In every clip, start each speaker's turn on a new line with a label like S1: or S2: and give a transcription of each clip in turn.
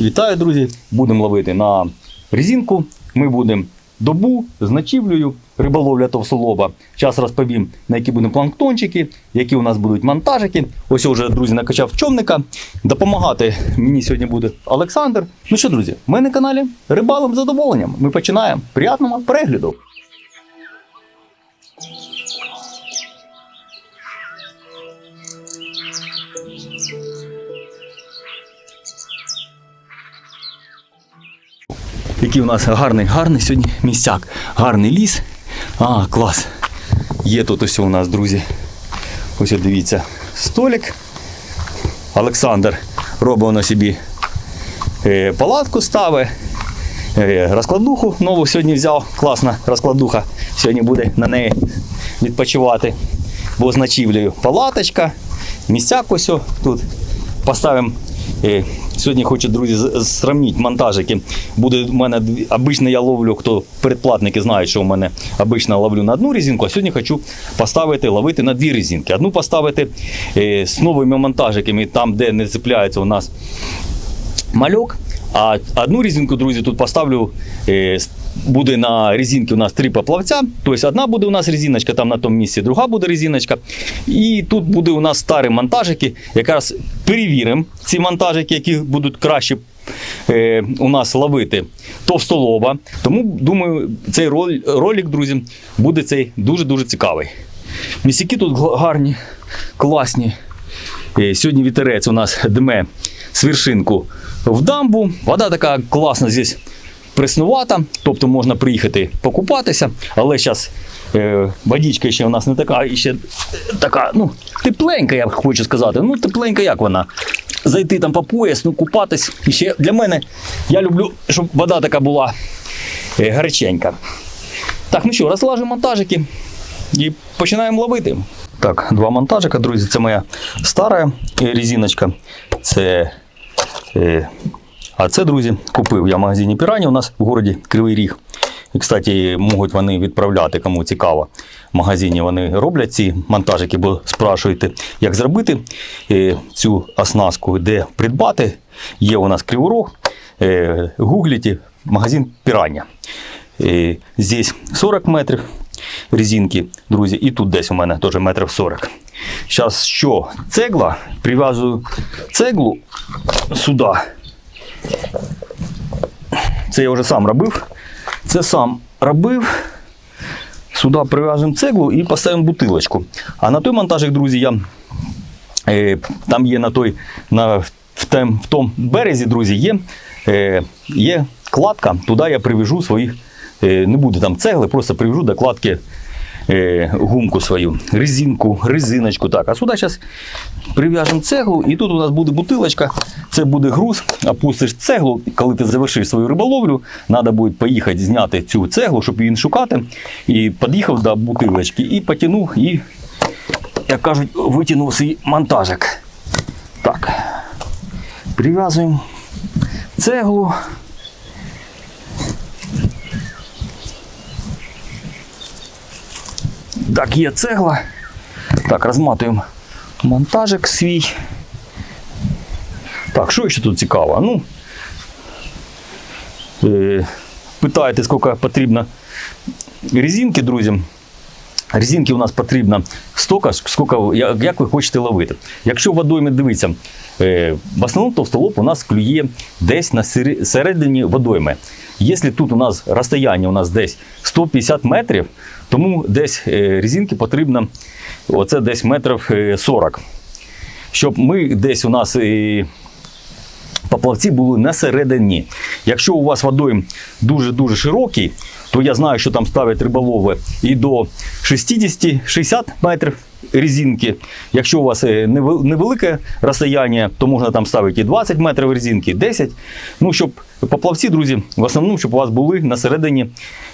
S1: Вітаю, друзі! Будемо ловити на резинку. Ми будемо добу з ночівлею, риболовля товстолоба. Зараз розповім, на які будуть планктончики, які у нас будуть монтажики. Ось я вже, друзі, накачав човника. Допомагати мені сьогодні буде Олександр. Ну що, друзі, ми на каналі Рибалим задоволенням. Ми починаємо. Приятного перегляду! Який у нас гарний, гарний сьогодні місцяк. Гарний ліс. А, клас. Є тут ось у нас, друзі. Ось дивіться, столик. Олександр робить на собі е, палатку ставить. Е, розкладуху нову сьогодні взяв. Класна розкладуха. Сьогодні буде на неї відпочивати. Бо з ночівлею палаточка, місцяк ось тут. Поставимо. Сьогодні хочу, друзі, сравнити монтажики. Буде у мене обично я ловлю, хто передплатники знають, що у мене обично ловлю на одну резинку, а сьогодні хочу поставити, ловити на дві резинки. Одну поставити е, з новими монтажиками, там, де не цепляється у нас мальок. А одну резинку, друзі, тут поставлю. Е, буде на резинці у нас три поплавця. Тобто одна буде у нас резиночка там на тому місці, друга буде резиночка. І тут буде у нас старі монтажики. Якраз перевіримо ці монтажики, які будуть краще е, у нас ловити товстолоба. Тому думаю, цей ролик, друзі, буде цей дуже-дуже цікавий. Місяки тут гарні, класні. Е, Сьогодні вітерець у нас дме з вершинку в дамбу. Вода така класна здесь преснувата, тобто можна приїхати покупатися, але зараз е, водичка ще у нас не така, ще така, ну, тепленька, я хочу сказати. Ну, тепленька, як вона. Зайти там по пояс, ну, купатись. І ще для мене я люблю, щоб вода така була е, гаряченька. Так, ну що, розлажу монтажики і починаємо ловити. Так, два монтажика, друзі. Це моя стара е, резиночка. Це. Е, а це, друзі, купив я в магазині Пірані у нас в городі Кривий Ріг. І, кстати, можуть вони відправляти, кому цікаво. В магазині вони роблять ці монтажики, бо спрашуєте, як зробити е, цю оснастку, де придбати. Є у нас Криворог. Е, гуглите магазин Пірання. Здесь 40 метрів резинки, друзі, і тут десь у мене теж метрів 40. Зараз що? Цегла, прив'язую цеглу сюди. Це я вже сам робив. Це сам робив. Сюди прив'яжемо цеглу і поставимо бутилочку. А на той монтажик, друзі, я е, там є на той, на, в, тем, в тому березі, друзі, є, е, є кладка, туди я привяжу свої, е, не буде там цегли, просто привяжу до кладки е, гумку свою, резинку, резиночку. Так, а сюди зараз прив'яжемо цеглу, і тут у нас буде бутилочка, це буде груз, опустиш цеглу, коли ти завершиш свою риболовлю, треба буде поїхати зняти цю цеглу, щоб її шукати. І під'їхав до бутилочки і потягнув, і, як кажуть, витягнув свій монтажик. Так, прив'язуємо цеглу. Так, є цегла. Так, розматуємо монтажик свій. Так, що ще тут цікаво? Ну, е, питаєте, скільки потрібно резинки, друзі. Резинки у нас потрібно стільки, скільки, як як ви хочете ловити. Якщо водойми дивитися, е, в основному товстолоб у нас клює десь на середині водойми. Якщо тут у нас розстояння у нас десь 150 метрів, тому десь е, резинки потрібно оце десь метрів е, 40. Щоб ми десь у нас е, поплавці були на середині. Якщо у вас водойм дуже-дуже широкий, то я знаю, що там ставлять риболови і до 60-60 метрів резинки. Якщо у вас е, невелике розстояння, то можна там ставити і 20 метрів резинки, 10. Ну, щоб поплавці, друзі, в основному, щоб у вас були на середині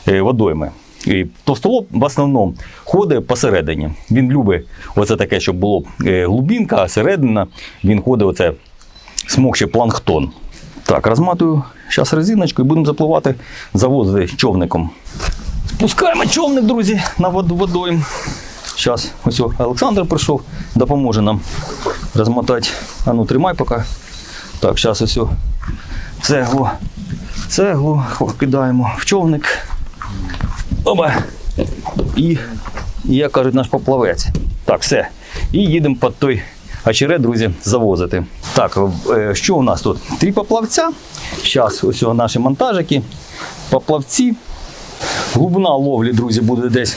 S1: е, водойми. І Товстолоб в основному ходить посередині. Він любить оце таке, щоб було е, глубинка, а середина він ходить оце смокче планктон. Так, розматую зараз резиночку і будемо запливати, завозити човником. Спускаємо човник, друзі, на вод- водойм. Зараз ось Олександр прийшов, допоможе нам розмотати. А ну тримай поки. Так, зараз ось цеглу. Цеглу кидаємо в човник. Оба. І як кажуть, наш поплавець. Так, все. І їдемо під той очерет, друзі, завозити. Так, е, що у нас тут? Три поплавця. Зараз ось наші монтажики. Поплавці. Глибина ловлі, друзі, буде десь.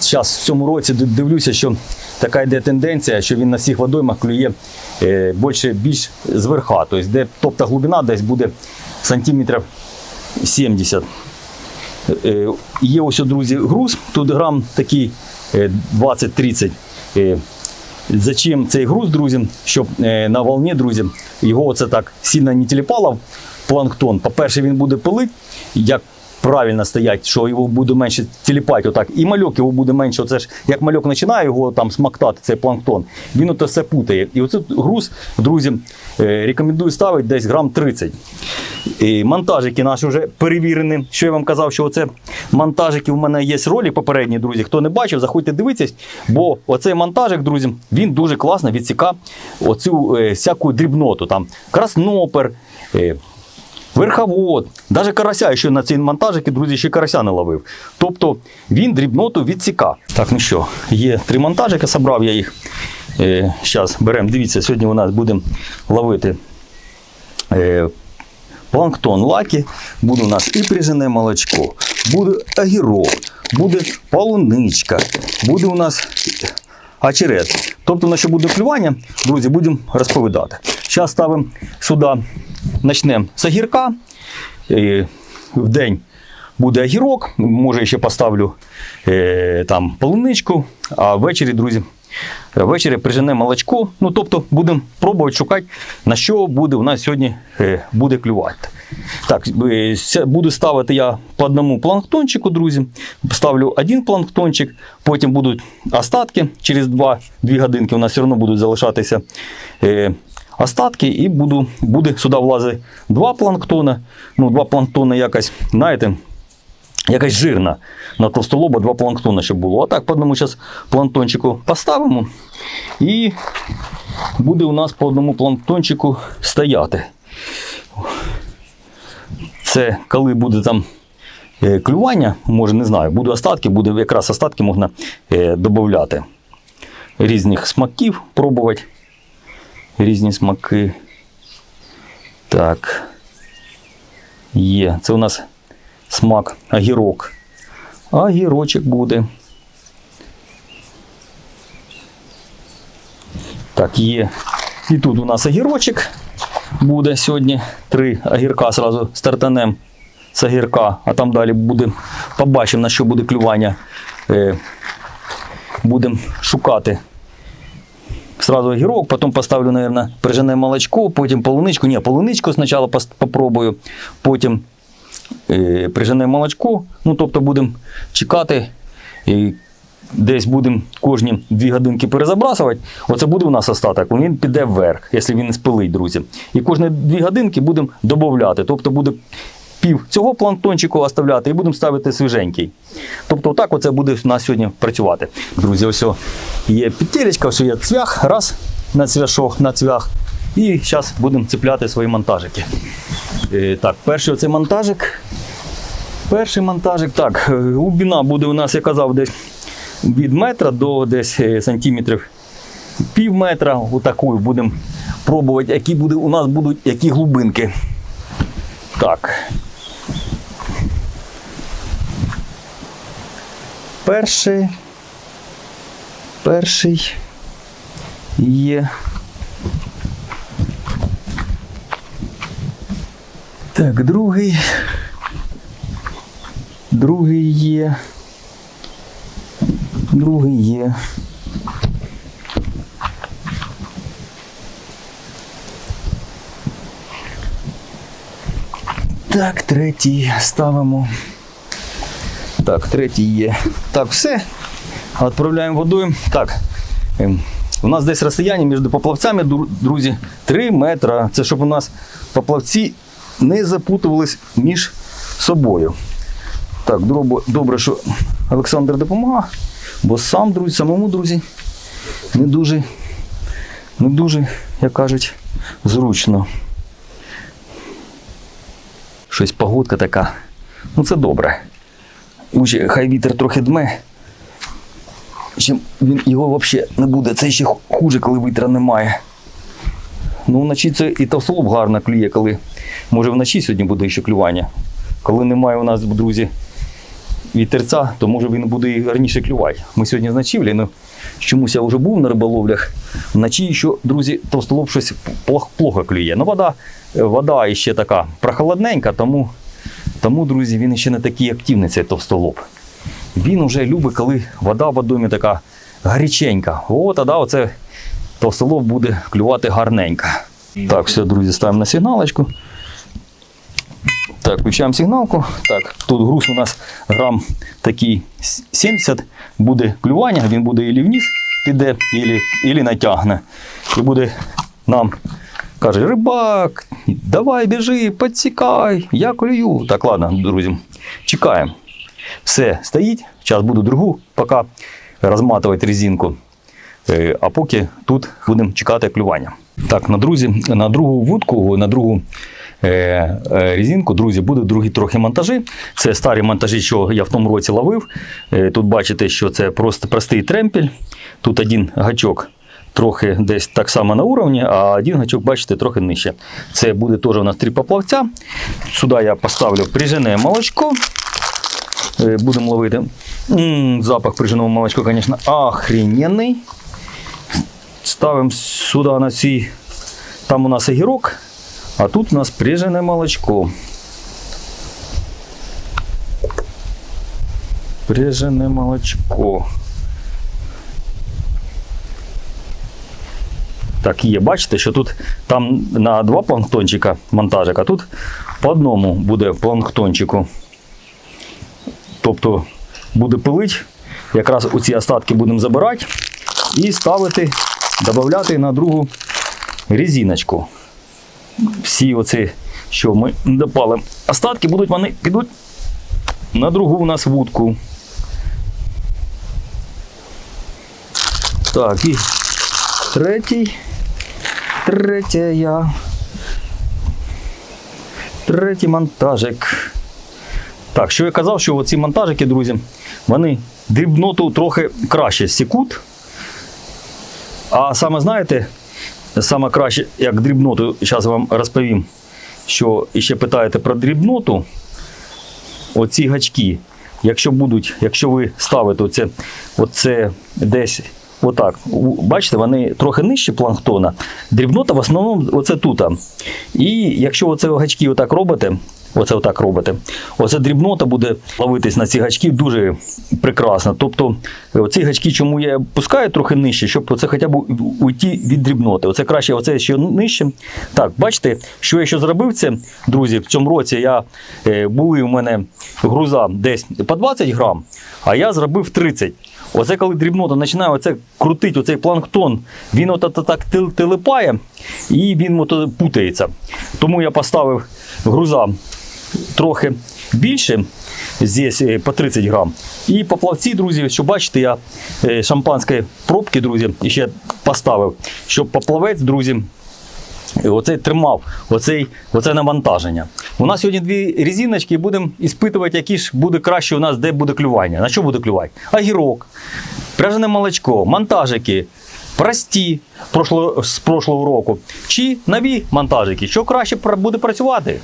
S1: Зараз в цьому році дивлюся, що така йде тенденція, що він на всіх водоймах клює е, більше, більш зверха. Тобто, де, тобто глибина десь буде сантиметрів 70. Е, Є ось, друзі, груз, тут грам такий е, 20-30. Зачем цей груз, друзі? Щоб е, на волні, друзі, його оце так сильно не тіліпало в планктон. По-перше, він буде пилити, як правильно стоять, що його буде менше тіліпати отак. І мальок його буде менше. Оце ж як мальок починає його там смактати, цей планктон, він ото все путає. І оце груз, друзі, е, рекомендую ставити десь грам 30. І монтажики наші вже перевірені. Що я вам казав, що оце монтажики в мене є ролик попередній, друзі. Хто не бачив, заходьте дивитись, бо оцей монтажик, друзі, він дуже класно відсікає оцю е, всяку дрібноту. Там краснопер, е, верховод, навіть карася, що на цій монтажики, друзі, ще карася не ловив. Тобто він дрібноту відсіка. Так, ну що, є три монтажики, собрав я їх. Зараз беремо, дивіться, сьогодні у нас будемо ловити. Е, планктон лаки, буде у нас і прижене молочко, буде огірок, буде полуничка, буде у нас очерет. Тобто, на що буде клювання, друзі, будемо розповідати. Зараз ставимо сюди, почнемо з огірка. В день буде огірок, може ще поставлю е, там полуничку, а ввечері, друзі, Ввечері прижене молочко. Ну, тобто будемо пробувати шукати, на що буде у нас сьогодні е, буде клювати. Так, е, буду ставити я по одному планктончику, друзі. Ставлю один планктончик, потім будуть остатки. Через 2 2 годинки у нас все одно будуть залишатися остатки, і буду, буде сюди влазити два планктона. Ну, два планктона якось, знаєте, якась жирна на толстолоба два планктона, щоб було. А так по одному зараз планктончику поставимо. І буде у нас по одному планктончику стояти. Це коли буде там е, клювання, може не знаю, буде остатки, буде якраз остатки можна е, додати. Різних смаків пробувати. Різні смаки. Так. Є. Це у нас смак огірок. Огірочок буде. Так, є. І тут у нас огірочок буде сьогодні. Три огірка зразу стартанем з огірка, а там далі буде. Побачимо, на що буде клювання. Е, будемо шукати. Сразу огірок, потім поставлю, наверное, прижене молочко, потім полуничку. Ні, полуничку спочатку попробую, потім е, прижене молочко. Ну, тобто будемо чекати. І десь будемо кожні дві годинки перезабрасувати. Оце буде у нас остаток, він піде вверх, якщо він не спилить, друзі. І кожні дві годинки будемо додати. Тобто буде пів цього планктончику оставляти і будемо ставити свіженький. Тобто, отак оце буде у нас сьогодні працювати. Друзі, ось є петелечка, ось є цвях, раз на цвяшок, на цвях. І зараз будемо цепляти свої монтажики. Е, так, перший оцей монтажик. Перший монтажик. Так, е, глибина буде у нас, я казав, десь від метра до десь е, сантиметрів пів метра. Отакою будемо пробувати, які буде, у нас будуть які глибинки. Так. Перший. Перший є. Так, другий. Другий є. Другий є. Так, третій ставимо. Так, третій є. Так, все. Відправляємо водою. Так. ем, У нас десь розстояння між поплавцями, друзі, 3 метра. Це щоб у нас поплавці не запутувались між собою. Так, добре, добре, що Олександр допомагає, бо сам, друзі, самому, друзі, не дуже, не дуже, як кажуть, зручно. щось погодка така. Ну це добре. Лучше хай вітер трохи дме. Чим він його взагалі не буде. Це ще хуже, коли вітра немає. Ну, вночі це і товстолоб гарно клює, коли. Може вночі сьогодні буде ще клювання. Коли немає у нас, друзі, вітерця, то може він буде і раніше клювати. Ми сьогодні з ночівлі, ну чомусь я вже був на риболовлях. Вночі ще, друзі, товстолоб щось плохо клює. Ну, вода, вода ще така прохолодненька, тому, тому, друзі, він ще не такий активний, цей товстолоб. Він вже любить, коли вода в водомі така гаряченька. О, тоді оце товстолоб буде клювати гарненько. Так, все, друзі, ставимо на сигналочку. Так, включаємо сигналку. Так, тут груз у нас грам такий 70. Буде клювання, він буде і вниз піде, ілі натягне. І буде нам каже, рибак, давай біжи, підсікай, я клюю. Так, ладно, друзі, чекаємо. Все, стоїть. Зараз буду другу поки розматувати резинку. Е, А поки тут будемо чекати клювання. Так, на друзі, на другу вудку, на другу е, е, резинку, друзі, будуть другі трохи монтажі. Це старі монтажі, що я в тому році ловив. Тут бачите, що це просто простий тремпель. Тут один гачок трохи десь так само на уровні, а один гачок, бачите, трохи нижче. Це буде теж у нас три поплавця. Сюди я поставлю прижене молочко. Е, Будемо ловити. М, Запах приженого молочка, звісно, охрененний. Ставимо сюди на цій. Там у нас огірок, а тут у нас прижене молочко. Прижене молочко. Так, є. Бачите, що тут там на два планктончика монтажик, а тут по одному буде планктончику. Тобто буде пилить, якраз оці остатки будемо забирати і ставити, додати на другу резиночку. Всі оці, що ми допалимо, остатки будуть, вони підуть на другу у нас вудку. Так, і третій. Третя. Третій монтажик. Так, що я казав, що ці монтажики, друзі, вони дрібноту трохи краще сікуть. А саме знаєте, саме краще, як дрібноту, зараз вам розповім, що ще питаєте про дрібноту. Оці гачки, якщо будуть, якщо ви ставите оце, оце десь отак, бачите, вони трохи нижче планктона. Дрібнота в основному оце тут. І якщо оце гачки отак робите, оце отак робите, оце дрібнота буде ловитись на ці гачки дуже прекрасно. Тобто оці гачки, чому я пускаю трохи нижче, щоб оце хоча б уйти від дрібноти. Оце краще, оце ще нижче. Так, бачите, що я ще зробив це, друзі, в цьому році я е, були у мене груза десь по 20 грам, а я зробив 30. Оце коли дрібнота починає оце крутити, оцей планктон, він от так тилипає і він путається. Тому я поставив груза трохи більше, здесь е, по 30 грам. І по плавці, друзі, що бачите, я е, шампанської пробки, друзі, ще поставив, щоб поплавець, друзі, і Оцей тримав, оцей, оце навантаження. У нас сьогодні дві резиночки, і будемо іспитувати, які ж буде краще у нас, де буде клювання. На що буде клювати? Агірок, пряжене молочко, монтажики, прості прошло, з прошлого року, чи нові монтажики. Що краще буде працювати?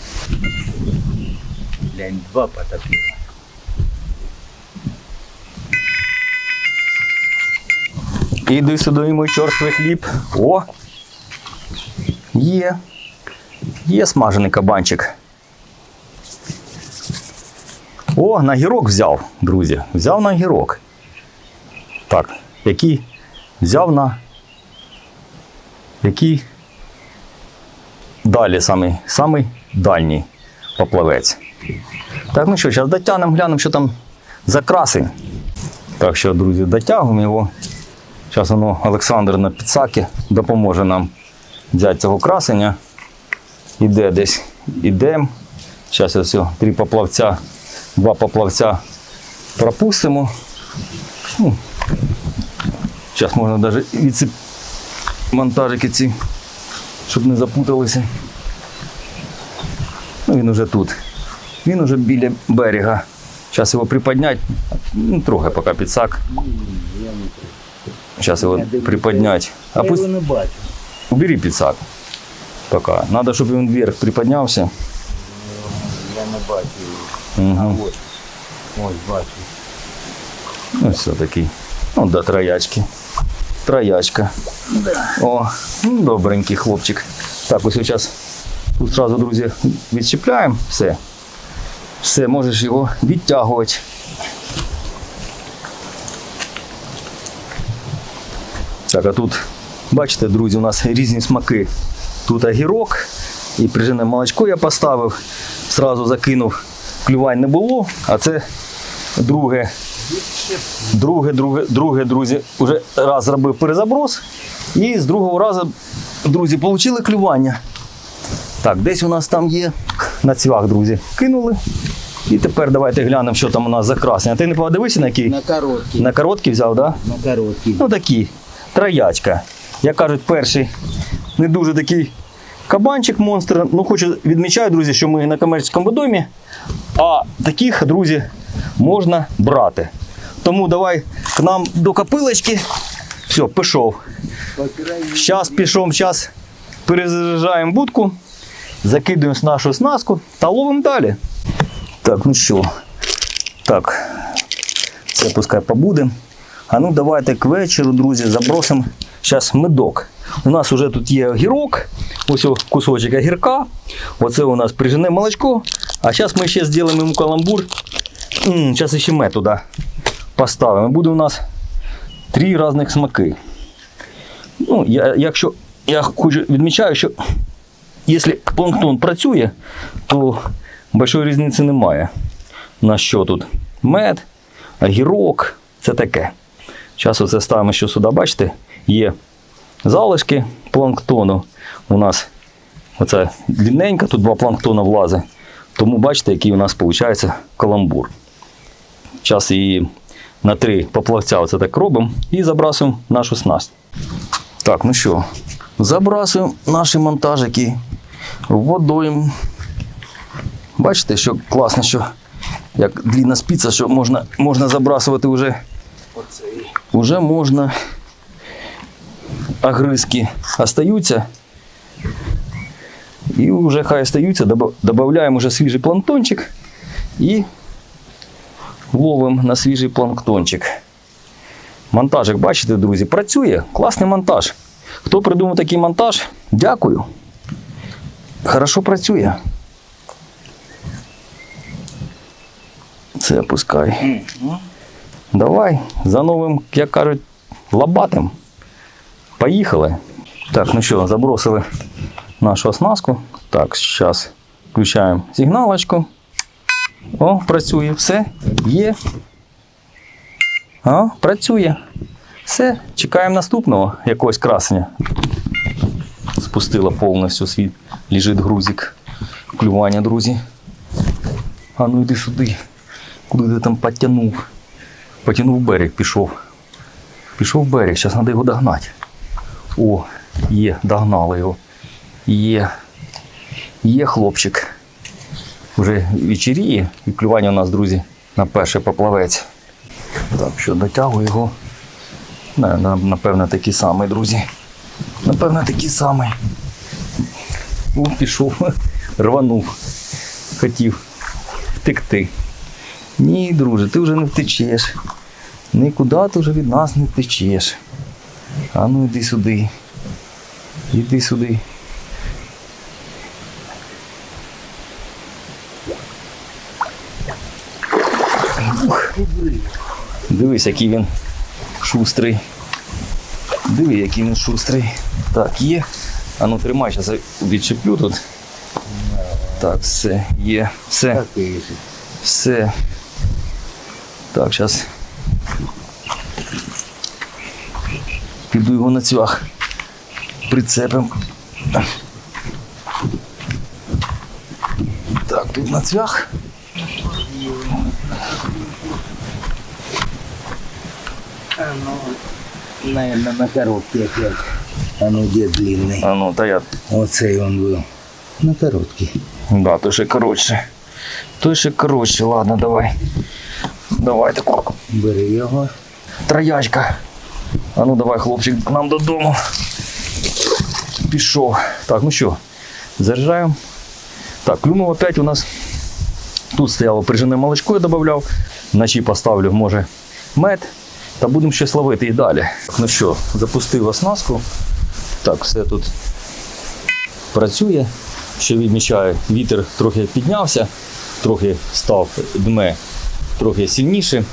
S2: Глянь, два потопила.
S1: Іди сюди, мій чорствий хліб. О! Є. Є смажений кабанчик. О, на гірок взяв, друзі. Взяв на гірок. Так, який взяв на. Який далі самий, самий дальній поплавець. Так, ну що, зараз дотягнемо, глянемо, що там за красень. Так що, друзі, дотягуємо його. Зараз воно Олександр на підсаки допоможе нам взяти цього красення. Іде десь, ідемо. Зараз ось три поплавця, два поплавця пропустимо. Ну, зараз можна навіть і ці монтажики ці, щоб не запуталися. Ну, він уже тут. Він уже біля берега. Зараз його приподняти. Ну, трохи поки підсак. Зараз його приподняти. А Убери підсак. Поки. Надо, щоб він вверх приподнявся.
S2: Я не бачу.
S1: Угу.
S2: Ось. Ось бачу.
S1: Ну, все такий. Ну, да, троячки. Троячка. О, ну, добренький хлопчик. Так, ось зараз тут сразу, друзі, відчіпляємо все. Все, можеш його відтягувати. Так, а тут, бачите, друзі, у нас різні смаки. Тут огірок і прижене молочко я поставив, сразу закинув. Клювань не було, а це друге Друге, друге, друге, друзі, вже раз зробив перезаброс. І з другого разу, друзі, отримали клювання. Так, десь у нас там є на цвях, друзі. Кинули. І тепер давайте глянемо, що там у нас за красення. Ти не подивився на який?
S2: На короткий.
S1: На короткий взяв, так? Да?
S2: На короткий.
S1: Ну такі, троячка. Як кажуть, перший не дуже такий кабанчик монстр. Ну, хочу відмічаю, друзі, що ми на комерційному водомі, а таких, друзі, можна брати. Тому давай к нам до копилочки. Все, пішов. Зараз пішов, зараз перезаряджаємо будку, закидуємо нашу снастку та ловимо далі. Так, ну що. Так, це пускай побуде. А ну давайте к вечору, друзі, забросимо зараз медок. У нас вже тут є огірок, ось кусочок огірка. Оце у нас прижене молочко. А зараз ми ще зробимо йому каламбур. Зараз ще мед туди поставимо. Буде у нас три різних смаки. Ну, я, якщо я хочу відмічаю, що якщо планктон працює, то большої різниці немає. На що тут? Мед, огірок, це таке. Зараз оце ставимо що сюди, бачите, є залишки планктону. У нас оце длинненька, тут два планктона влазить. Тому бачите, який у нас виходить каламбур. Зараз її на три поплавця оце так робимо і забрасуємо нашу снасть. Так, ну що, забрасуємо наші монтажики водою. Бачите, що класно, що як длінна спіца, що можна, можна забрасувати вже, вже можна. Огризки остаються. І вже хай остаються, доба- додаємо вже свіжий планктончик і ловимо на свіжий планктончик. Монтажик, бачите, друзі, працює. Класний монтаж. Хто придумав такий монтаж? Дякую. Хорошо працює. Це опускай. Давай за новим, як кажуть, лабатим. Поїхали. Так, ну що, забросили нашу оснастку. Так, зараз включаємо сигналочку. О, працює, все, є. О, працює. Все, чекаємо наступного якогось красення. Спустила повністю свій лежить грузик. Клювання, друзі. А ну йди сюди. Куди ти там потягнув? Потягнув берег, пішов. Пішов берег, зараз треба його догнати. О, є, догнали його. Є. Є хлопчик. Вже вечеріє і клювання у нас, друзі, на перший поплавець. Так, що дотягую його. На- на- Напевно, такий самий, друзі. Напевно, такий самий. О, пішов, рванув. Хотів втекти. Ні, друже, ти вже не втечеш. Нікуди ти вже від нас не втечеш. А ну йди сюди. Іди сюди. Дивись, який він шустрий. Диви, який він шустрий. Так, є. А ну тримай, зараз відчеплю тут. Так, все, є. Все. Все. Так, зараз. Піду його на цвях. Прицепим. Так, тут на цвях.
S2: Ну, наверное, на короткий опять. А ну, де длинний.
S1: А ну, та я.
S2: Оцей он був. На короткий.
S1: Да, то ще коротше. Той ще коротше, ладно, давай. Давай таку
S2: Бери його.
S1: троячка. А ну давай, хлопчик, к нам додому. Пішов. Так, ну що, заряджаємо. Так, клюнув опять у нас. Тут стояло прижене молочко, я додавав. Вночі поставлю, може, мед. Та будемо щось ловити і далі. Ну що, запустив оснастку. Так, все тут працює. Що відмічаю, вітер трохи піднявся, трохи став дме трохи сильніше.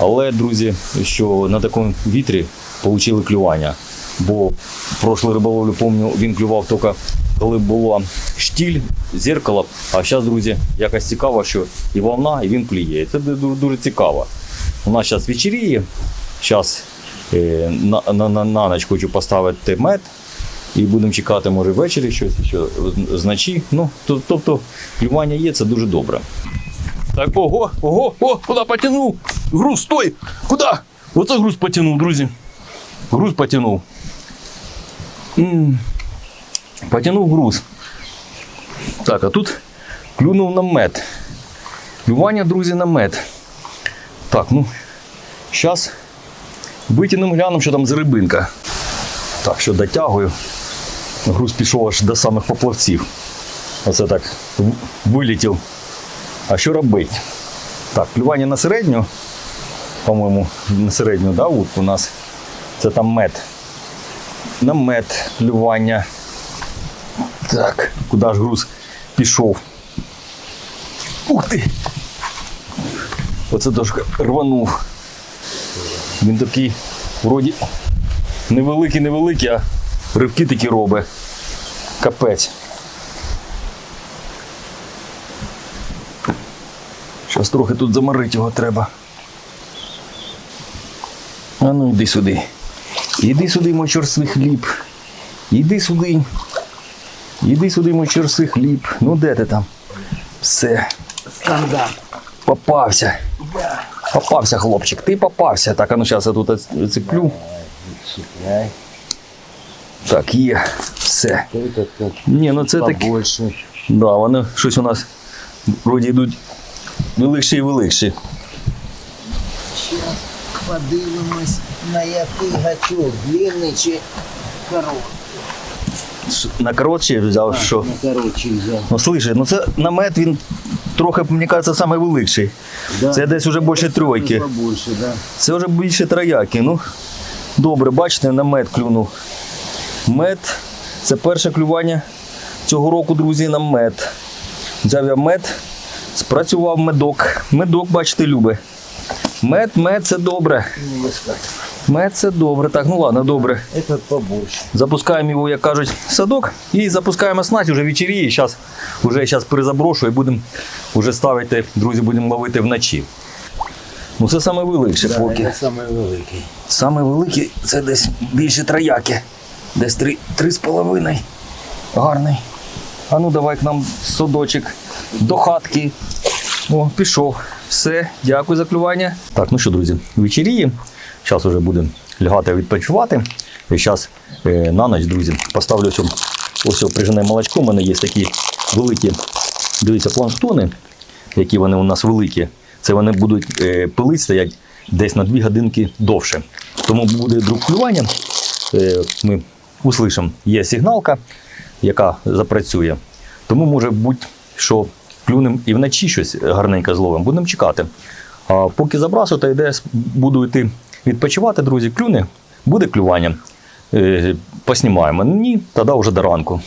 S1: Але, друзі, що на такому вітрі отримали клювання. Бо прошлу риболовлю, пам'ятаю, він клював тільки коли була штіль, зеркало. А зараз, друзі, якось цікаво, що і волна, і він клює. Це дуже, дуже цікаво. У нас зараз вечеріє. Зараз е, на, на, на, на ніч хочу поставити мед. І будемо чекати, може, ввечері щось, що зночі. Ну, тобто клювання є, це дуже добре. Так, ого, ого, о, куди потягнув? Груз, стой! Куди? Оце груз потягнув, друзі. Груз потягнув. М, Потягнув груз. Так, а тут клюнув на мед. Клювання, друзі, на мед. Так, ну, зараз витягнемо, глянемо, що там за рибинка. Так, що дотягую. Груз пішов аж до самих поплавців. Оце так вилетів. А що робити? Так, клювання на середню, по-моєму, на середню, да, у нас. Це там мед. На мед клювання. Так, куди ж груз пішов? Ух ти! Оце трошки рванув. Він такий, вроді, невеликий, невеликий, а ривки такі робить. Капець. Зараз трохи тут заморити його треба. А ну йди сюди. Іди сюди, мой чорствий хліб. Іди сюди. Іди сюди, мой чорствий хліб. Ну де ти там? Все.
S2: Скандал.
S1: Попався. Попався, хлопчик. Ти попався. Так, а ну зараз я тут оцеплю. Так, є. Все. Ні, ну це
S2: побольше.
S1: Да, вони щось у нас вроді йдуть великші і великші.
S2: Зараз подивимось, на який гачок, длинний чи короткий.
S1: На коротше взяв, що.
S2: На коротший взяв.
S1: Ну слушай, ну це намет він трохи, мені кажеться, самий великший.
S2: Да.
S1: Це десь уже більше тройки.
S2: Побольше, да.
S1: Це вже більше трояки. Ну, добре, бачите, на мед клюнув. Мед це перше клювання цього року, друзі, на мед. Взяв я мед, спрацював медок. Медок, бачите, любить. Мед, мед це добре. Мед це добре. Так, ну ладно, добре. Запускаємо його, як кажуть, в садок і запускаємо снасть уже вечеріє. Зараз вже зараз перезаброшу і будемо вже ставити, друзі, будемо ловити вночі. Ну це саме великше
S2: Да,
S1: поки.
S2: це великий.
S1: Саме великий це десь більше трояки. Десь три, три з половиною. Гарний. А ну давай к нам садочок до хатки. О, пішов. Все, дякую за клювання. Так, ну що, друзі, вечеріє. Зараз вже будемо лягати відпочивати. І зараз е, на ніч, друзі, поставлю ось, ось прижене молочко. У мене є такі великі, дивіться, планктони, які вони у нас великі. Це вони будуть е, пилити стоять десь на 2 годинки довше. Тому буде друг клювання. Е, ми услышимо, є сигналка, яка запрацює. Тому може бути, що клюнем і вночі щось гарненько зловимо. Будемо чекати. А поки забрасу, та йде, буду йти відпочивати, друзі, клюне, буде клювання. Е, Поснімаємо. Ні, тоді вже до ранку.